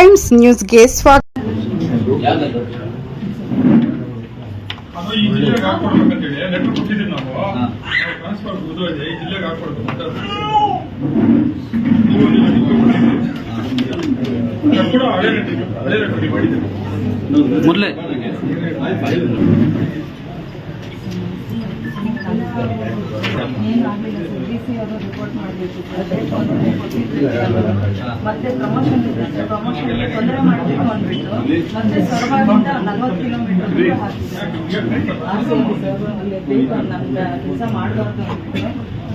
Times ನ್ಯೂಸ್ಗೆ ಸ್ವಾಗತ ಯಾವ್ದು ಮೊದಲೇ ಏನಾಗಲಿಲ್ಲ ಸರ್ ಡಿ ಸಿ ಅವರು ರಿಪೋರ್ಟ್. ಮತ್ತೆ ಪ್ರಮೋಷನ್ ಇದೆ ಸರ್ ಪ್ರಮೋಷನ್ ತೊಂದರೆ ಮಾಡಬೇಕು ಅಂದ್ಬಿಟ್ಟು ಮತ್ತೆ ಸೊರಬಾಗಿಂದ ನಲ್ವತ್ತು ಕಿಲೋಮೀಟರ್ ನಮ್ಗೆ ಕೆಲಸ ಮಾಡಬಾರ್ದು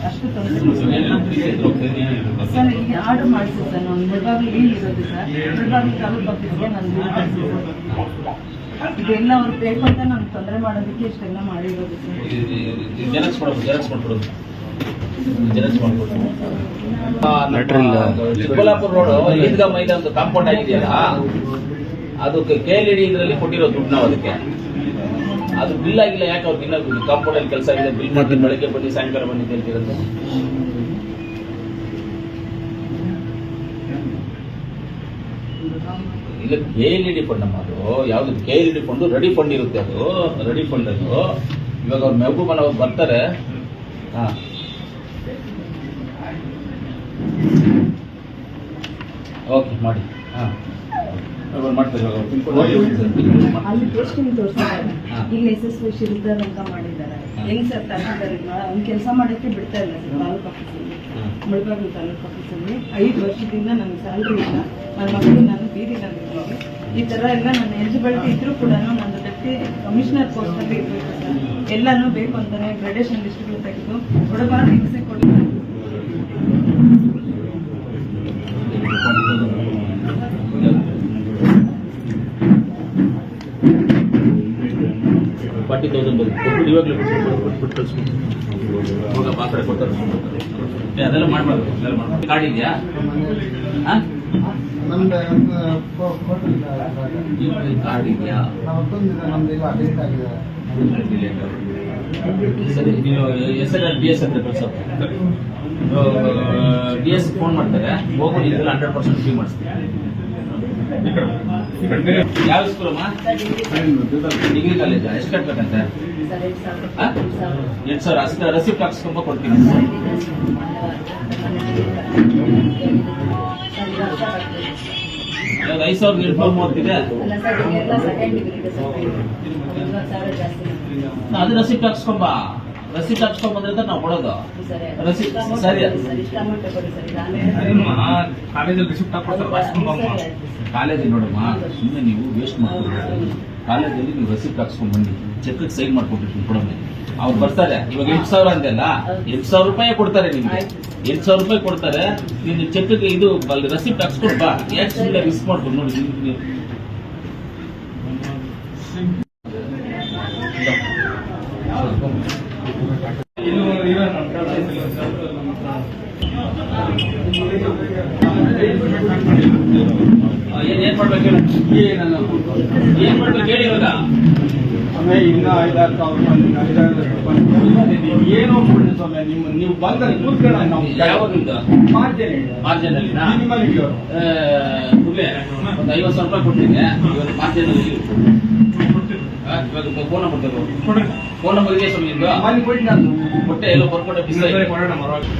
ಅಷ್ಟು ಸರ್ ಈಗ ಆರ್ಡರ್ ಮಾಡಿಸಿ ಸರ್ ನಾನು ಮುಳಬಾಗಿಲು ಏನು ಇರೋದು ಸರ್ ಮುಳಬಾಗಿಲು ತಾಲೂಕು ನಾನು ಮಾಡಿಸಿ ಇದೆಲ್ಲ ಅವ್ರು ಬೇಕು ಅಂತ ನಮ್ಗೆ ತೊಂದರೆ ಮಾಡೋದಕ್ಕೆ ಇಷ್ಟೆಲ್ಲ ಮಾಡಿರೋದು. ಜೆರಾಕ್ಸ್ ಕೊಡೋದು ಜೆರಾಕ್ಸ್ ಮಾಡ್ಕೊಡೋದು ಜೆರಾಕ್ಸ್ ಮಾಡ್ಕೊಡೋದು ಚಿಕ್ಕಬಳ್ಳಾಪುರ ರೋಡ್ ಈದ್ಗಾ ಮೈದಾನ ಒಂದು ಕಾಂಪೌಂಡ್ ಆಗಿದೆಯಲ್ಲ ಅದಕ್ಕೆ ಕೆ ಎಲ್ ಇಡಿ ಇದರಲ್ಲಿ ಕೊಟ್ಟಿರೋ ದುಡ್ಡು ನಾವು ಅದಕ್ಕೆ. ಅದು ಬಿಲ್ ಆಗಿಲ್ಲ ಯಾಕೆ ಅವ್ರಿಗೆ ಇನ್ನೂ ಕಾಂಪೌಂಡ್ ಅಲ್ಲಿ ಕೆಲಸ ಆಗಿದೆ ಬಿಲ್ ಮಾಡಿ ಬೆಳಗ್ಗೆ ಬನ್ನಿ ಸಾಯಂಕಾಲ ಬನ್ನಿ ಅಂತ ಹೇಳ್ತಿರೋದು. ಇಲ್ಲ ಕೆ ಎಲ್ ಇಡಿ ಫಂಡ್ ಅಮ್ಮ ಅದು ಯಾವ್ದು K L ED fund ready fund ಇರುತ್ತೆ ಅದು ರೆಡಿ ಫಂಡ್ ಅದು. ಇವಾಗ ಅವ್ರು ಮೆಹಬೂಬನ್ ಅವ್ರು ಬರ್ತಾರೆ. ಹಾ. ಓಕೆ ಮಾಡಿ. ಹಾ. ಇಲ್ಲಿ ಎಸ್ ಎಸ್ ಶಿಲ್ದಾರ್ ಅಂತ ಮಾಡಿದ್ದಾರೆ. ಹೆಂಗ್ ಸರ್ ತಗೊಂಡಿದ್ದಾರೆ ಅವ್ನು ಕೆಲಸ ಮಾಡಕ್ಕೆ ಬಿಡ್ತಾ ಇಲ್ಲ ಸರ್ ತಾಲೂಕು. ಮುಳಬಾಗಿಲು ತಾಲೂಕು ಆಫೀಸಲ್ಲಿ ಐದು ವರ್ಷದಿಂದ ನನಗೆ ಸ್ಯಾಲ್ರಿ ಇಲ್ಲ. ನನ್ನ ಮಗಳು ನಾನು ಬೀದಿ ತಂದಿದ್ದೀನಿ ಈ ಥರ ಎಲ್ಲ ನನ್ನ ಎಲಿಜಿಬಿಲಿಟಿ ಇದ್ರೂ ಕೂಡ ನಾನು ಡೆಪ್ಟಿ ಕಮಿಷನರ್ ಪೋಸ್ಟಲ್ಲಿ ಇರಬೇಕು ಸರ್. ಎಲ್ಲನೂ ಬೇಕು ಅಂತಾನೆ ಗ್ರೇಡೇಷನ್ ಲಿಸ್ಟ್ಗಳು ತೆಗೆದು. ಕೊಡಬಾರ್ದು ಹಿಂಸೆ ಕೊಡ್ತಾರೆ ಫಾರ್ಟಿ ತೌಸಂಡ್ ಬರುತ್ತೆ ಇವಾಗಲೇ ಕಳಿಸ್ಬಿಟ್ಟು. ಮಾತ್ರ ಕೊಡ್ತಾರೆ. ಅದೆಲ್ಲ ಮಾಡಬಾರ್ದು ಅದೆಲ್ಲ ಮಾಡಬಾರ್ದು. ಕಾರ್ಡ್ ಇದೆಯಾ? ಹಾಂ ಕಾರ್ಡ್ ಇದೆಯಾ? ನಮ್ದಿಲ್ಲ ಲೇಟ್ ಆಗಿದೆ. ಸರಿ ನೀವು S L R B S B phone ಮಾಡ್ತಾರೆ. ಹೋಗೋ ಇದೆಲ್ಲ ಹಂಡ್ರೆಡ್ ಪರ್ಸೆಂಟ್ ಫ್ರೀ ಮಾಡಿಸ್ತೀನಿ. ಯಾವ ಸ್ಕೂಲ್ ಅಮ್ಮ ಡಿಗ್ರಿ ಕಾಲೇಜ್ ಎಷ್ಟು ಕಟ್ಬೇಕಂತೆ ಎಂಟು ಸಾವಿರ ಅಷ್ಟು ರೆಸಿಪ್ಟ್ ಹಾಕ್ಸ್ಕೊಂಬ ಕೊಡ್ತೀನಿ ಯಾವ್ದು ಐದು ಸಾವಿರದ ಸಾವಿರ ಜಾಸ್ತಿ ಅದು ರಸಿಪ್ಟ್ ಹಾಕ್ಸ್ಕೊಂಬ ನಾವು ಕೊಡೋದು. ರಸೀದ್- ಇಷ್ಟ ಸರಿ. ಕೊಡಿ ಸರ್. ಇಷ್ಟ ಅಮೌಂಟ್ ಕೊಡಿ ಸರ್ ನಾನು ಕಾಲೇಜಲ್ಲಿ ರಿಸಿಪ್ಟ್ ಹಾಕೊಡ್ತಾರೆ ಕಾಲೇಜಲ್ಲಿ ನೋಡಮ್ಮ ಸುಮ್ಮನೆ ನೀವು ವೇಸ್ಟ್ ಮಾಡ್ಕೊಂಡು ಕಾಲೇಜಲ್ಲಿ ನೀವು ರಸೀದ್ ಹಾಕ್ಸ್ಕೊಂಡ್ ಬನ್ನಿ ಚೆಕ್ ಸೈನ್ ಮಾಡ್ಕೊಟ್ಟಿರ್ತೀನಿ ಕೊಡೋಣ ಅವ್ರು ಬರ್ತಾರೆ. ಇವಾಗ ಎಂಟು ಸಾವಿರ ಅಂದೆಲ್ಲ ಎಂಟು ಸಾವಿರ ರೂಪಾಯಿ ಕೊಡ್ತಾರೆ ನಿಮ್ಗೆ. ಎಂಟು ಸಾವಿರ ರೂಪಾಯಿ ಕೊಡ್ತಾರೆ. ನಿನ್ನ ಚೆಕ್ ಇದು ಅಲ್ಲಿ ರಸೀಪ್ಟ್ ಹಾಕ್ಸ್ಕೊಂಡು ಬಾ. ಯಾಕೆ ಸುಮ್ಮನೆ ರಿಸ್ಕ್ ಮಾಡ್ಕೊಂಡು ನೋಡಿ ನೀವು- ನೀವು- ಇನ್ನು ಇವೆ ನಮ್ಮ ಕಾರ್ಡ್ ಐತಿಲ್ಲ ಸರ್. ಆ, ಏನ್ ಏನ್ ಮಾಡ್ಬೇಕು ಹೇಳು? ಇವಾಗ ಸ್ವಾಮಿ ಐದಾರು ಸಾವಿರ ರೂಪಾಯಿ ಐದಾರು ರೂಪಾಯಿ ಏನೋ ಕೊಡಿ ಸ್ವಾಮಿ ನಿಮ್ಮ ನೀವು ಬಂದಲ್ಲಿ ಕೂತ್ಕೊಳ್ಳ ನಾವು ಯಾವಾಗಿಂದ ಮಾರ್ಜನ್ ಮಾರ್ಜನ್ ಒಂದು ಐವತ್ತು ಸಾವಿರ ರೂಪಾಯಿ ಕೊಟ್ಟಿದ್ದೆ ಇವತ್ತು ಮಾರ್ಜನ್ ಇವಾಗ ಫೋನ್ ನಂಬರ್ ತಗೋ. ಫೋನ್ ನಂಬರ್ ಇದೆಯಾ ಸ್ವಾಮಿ ನಿಮ್ದು? ಮನೆ ಕೊಡಿ ನಾನು. ಹೊಟ್ಟೆ ಎಲ್ಲೋ ಬರ್ಕೊಟ್ಟೆ ಬಿಸಿ ಕೊಡೋಣ ಮರವಾಗಿ.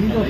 ನೀನು